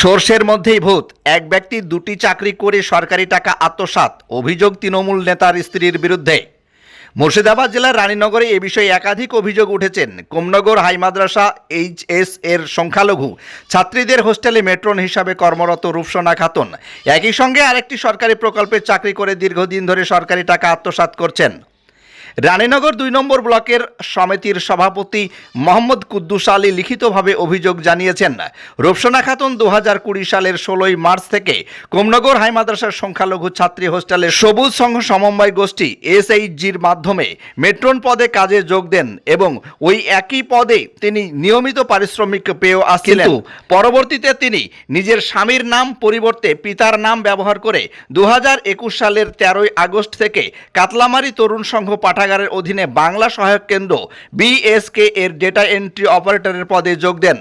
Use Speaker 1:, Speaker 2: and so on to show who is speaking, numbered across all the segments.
Speaker 1: সর্ষের মধ্যেই ভূত। এক ব্যক্তি দুটি চাকরি করে সরকারি টাকা আত্মসাৎ, অভিযোগ তৃণমূল নেতার স্ত্রীর বিরুদ্ধে। মুর্শিদাবাদ জেলার রানীনগরে এ বিষয়ে একাধিক অভিযোগ উঠেছেন। Konnagar High Madrasah H S এর সংখ্যালঘু। ছাত্রীদের হোস্টেলে মেট্রন হিসাবে কর্মরত রূপসোনা খাতুন। একই সঙ্গে আরেকটি সরকারি প্রকল্পে চাকরি করে দীর্ঘদিন ধরে সরকারি টাকা আত্মসাৎ করছেন। রানীনগর দুই নম্বর ব্লকের সমিতির সভাপতি মোহাম্মদ কুদ্দুস আলী লিখিতভাবে অভিযোগ জানিয়েছেন রূপসোনা খাতুন দু হাজার কুড়ি সালের ষোলোই মার্চ থেকে কোমনগর হাই মাদ্রাসার সংখ্যালঘু ছাত্রী হোস্টেলে সবুজ সংঘ সমন্বয় গোষ্ঠী এসএইচজির মাধ্যমে মেট্রন পদে কাজে যোগ দেন এবং ওই একই পদে তিনি নিয়মিত পারিশ্রমিক পেয়েও আসছিলেন। পরবর্তীতে তিনি নিজের স্বামীর নাম পরিবর্তে পিতার নাম ব্যবহার করে দু হাজার একুশ সালের তেরোই আগস্ট থেকে কাতলামারি তরুণ সংঘ পাঠাগারের অধীনে বাংলা সহায়ক কেন্দ্র বিএসকে এর ডেটা এন্ট্রি অপারেটরের পদে যোগ দেন।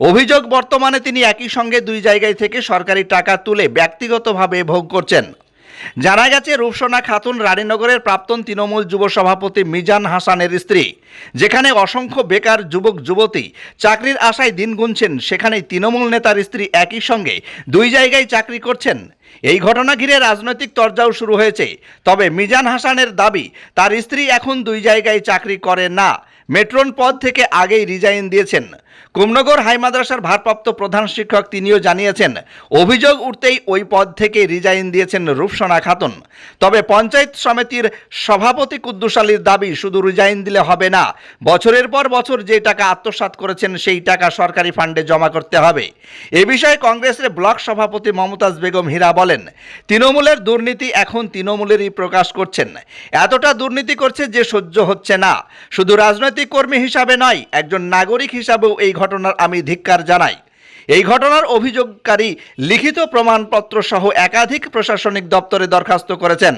Speaker 1: অভিযোগ বর্তমানে তিনি একই সঙ্গে দুই জায়গায় থেকে সরকারি টাকা তুলে ব্যক্তিগতভাবে ভোগ করছেন। জানা গেছে, রূপসোনা খাতুন রানীনগরের প্রাক্তন তৃণমূল যুব সভাপতি মিজান হাসানের স্ত্রী, যেখানে অসংখ্য বেকার যুবক, যুবতী চাকরির আশায় দিন গুনছেন, সেখানেই তৃণমূল নেতার স্ত্রী একই সঙ্গে দুই জায়গায় চাকরি করছেন। এই ঘটনা ঘিরে রাজনৈতিক তরজাও শুরু হয়েছে। তবে মিজান হাসানের দাবি, তার স্ত্রী এখন দুই জায়গায় চাকরি করে না। মেট্রন পদ থেকে আগেই রিজাইন দিয়েছেন। কুমনগর হাই মাদ্রাসার ভারপ্রাপ্ত প্রধান শিক্ষক তিনিও জানিয়েছেন, অভিযোগ উঠতেই ওই পদ থেকে রিজাইন দিয়েছেন রূপসনা খাতুন। তবে পঞ্চায়েত সমিতির সভাপতি কুদ্দুস আলীর দাবি, শুধু রিজাইন দিলে হবে না, বছরের পর বছর যে টাকা আত্মসাৎ করেছেন, সেই টাকা সরকারি ফান্ডে জমা করতে হবে। এ বিষয়ে কংগ্রেসের ব্লক সভাপতি মমতাজ বেগম হীরা বলেন, তৃণমূলের দুর্নীতি এখন তৃণমূলেরই প্রকাশ করছেন। এতটা দুর্নীতি করছে যে সহ্য হচ্ছে না। শুধু রাজনৈতিক কর্মী হিসাবে নয় একজন নাগরিক হিসাবেও এই ঘটনার আমি ধিক্কার জানাই। এই ঘটনার অভিযোগকারী লিখিত প্রমাণপত্র সহ একাধিক প্রশাসনিক দপ্তরে দরখাস্ত করেছেন।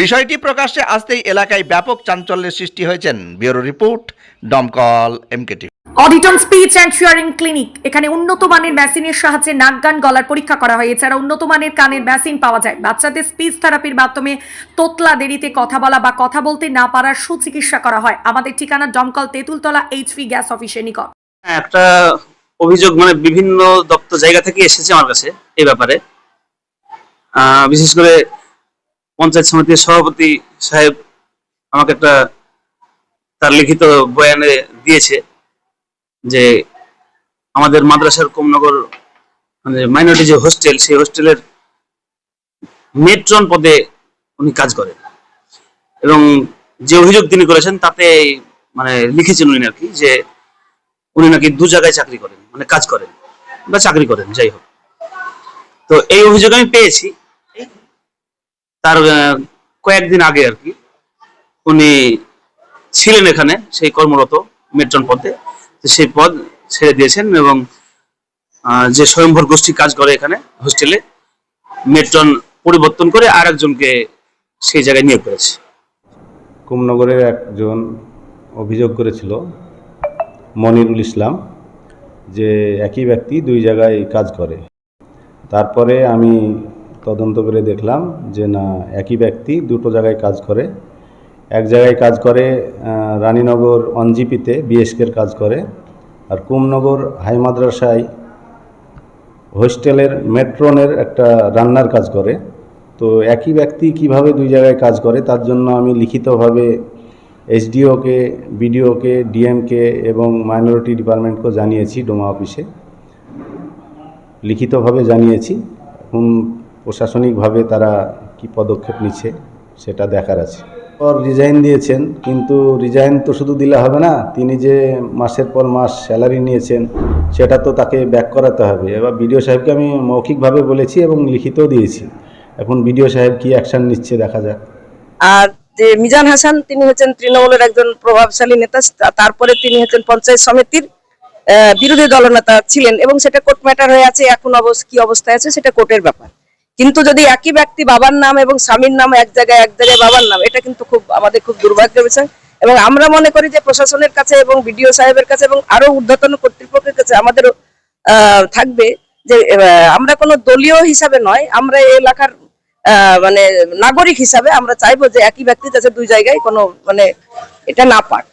Speaker 1: বিষয়টি প্রকাশ্যে আসতেই এলাকায় ব্যাপক চাঞ্চল্যের সৃষ্টি হয়েছেন। ব্যুরো রিপোর্ট দমকল এমকেটি
Speaker 2: অডিটন স্পিচ অ্যান্ড শিয়ারিং ক্লিনিক। এখানে উন্নত মানের মেশিনের সাহায্যে নাক গান গলার পরীক্ষা করা হয়। এছাড়া উন্নত মানের কানের মেশিন পাওয়া যায়। বাচ্চাদের স্পিচ থেরাপির মাধ্যমে তোতলা দেরিতে কথা বলা বা কথা বলতে না পারার সুচিকিৎসা করা হয়। আমাদের ঠিকানা দমকল তেঁতুলতলা এইচপি গ্যাস অফিসের নিকট।
Speaker 3: হ্যাঁ, একটা অভিযোগ মানে বিভিন্ন দপ্তর জায়গা থেকে এসেছে আমার কাছে এই ব্যাপারে। বিশেষ করে পঞ্চায়েত সমিতির সভাপতি সাহেব আমাকে একটা তার লিখিত বয়ানে দিয়েছে যে আমাদের মাদ্রাসার কমনগর মানে মাইনরিটি যে হোস্টেল সেই হোস্টেলের মেট্রন পদে উনি কাজ করেন। এবং যে অভিযোগ তিনি করেছেন তাতে মানে লিখেছেন উনি আর কি যে উনি নাকি দু জায়গায় চাকরি করেন মানে কাজ করেন বা চাকরি করেন, যাই হোক। তো এই অভিযোগ আমি পেয়েছি। তার কয়েকদিন আগে আর কি উনি ছিলেন এখানে, সেই কর্মরত মেট্রন পদে। সেই পদ ছেড়ে দিয়েছেন এবং যে স্বয়ংভর গোষ্ঠী কাজ করে এখানে, হোস্টেলে, মেট্রন পরিবর্তন করে আর একজনকে সেই জায়গায় নিয়োগ করেছে।
Speaker 4: কুমনগরের একজন অভিযোগ করেছিল মনিরুল ইসলাম, যে একই ব্যক্তি দুই জায়গায় কাজ করে। তারপরে আমি তদন্ত করে দেখলাম যে না, একই ব্যক্তি দুটো জায়গায় কাজ করে। এক জায়গায় কাজ করে রানীনগর অনজিপিতে বিএসকের কাজ করে আর কুমনগর হাই মাদ্রাসায় হোস্টেলের মেট্রনের একটা রান্নার কাজ করে। তো একই ব্যক্তি কীভাবে দুই জায়গায় কাজ করে, তার জন্য আমি লিখিতভাবে এসডিওকে বিডিওকে ডিএমকে এবং মাইনরিটি ডিপার্টমেন্টকেও জানিয়েছি ডোমা অফিসে। লিখিতভাবে জানিয়েছি। এখন প্রশাসনিকভাবে তারা কি পদক্ষেপ নিচ্ছে সেটা দেখার আছে। পর রিজাইন দিয়েছেন, কিন্তু রিজাইন তো শুধু দিলে হবে না, তিনি যে মাসের পর মাস স্যালারি নিয়েছেন, সেটা তো তাকে ব্যাক করাতে হবে। এবার বিডিও সাহেবকে আমি মৌখিকভাবে বলেছি এবং লিখিতও দিয়েছি। এখন বিডিও সাহেব কি অ্যাকশন নিচ্ছে দেখা যাক।
Speaker 5: আর মিজান হাসান, তিনি হচ্ছেন তৃণমূলের একজন প্রভাবশালী নেতা তারপরে তিনি হচ্ছেন পঞ্চায়েত সমিতির বিরোধী দলনেতা ছিলেন এবং সেটা কোর্ট ম্যাটার হয়ে আছে, এখন কি অবস্থায় আছে সেটা কোর্টের ব্যাপার। কিন্তু যদি একই ব্যক্তি বাবার নাম এবং স্বামীর নাম এক জায়গায় এক জায়গায় বাবার নাম, এটা কিন্তু খুব আমাদের খুব দুর্ভাগ্যের বিষয়। এবং আমরা মনে করি যে প্রশাসনের কাছে এবং বিডিও সাহেবের কাছে এবং আরও ঊর্ধ্বতন কর্তৃপক্ষের কাছে আমাদের থাকবে যে আমরা কোনো দলীয় হিসাবে নয়, আমরা এই এলাকার মানে নাগরিক হিসাবে আমরা চাইব যে একই ব্যক্তি যাতে দুই জায়গায় কোনো মানে এটা না পাক।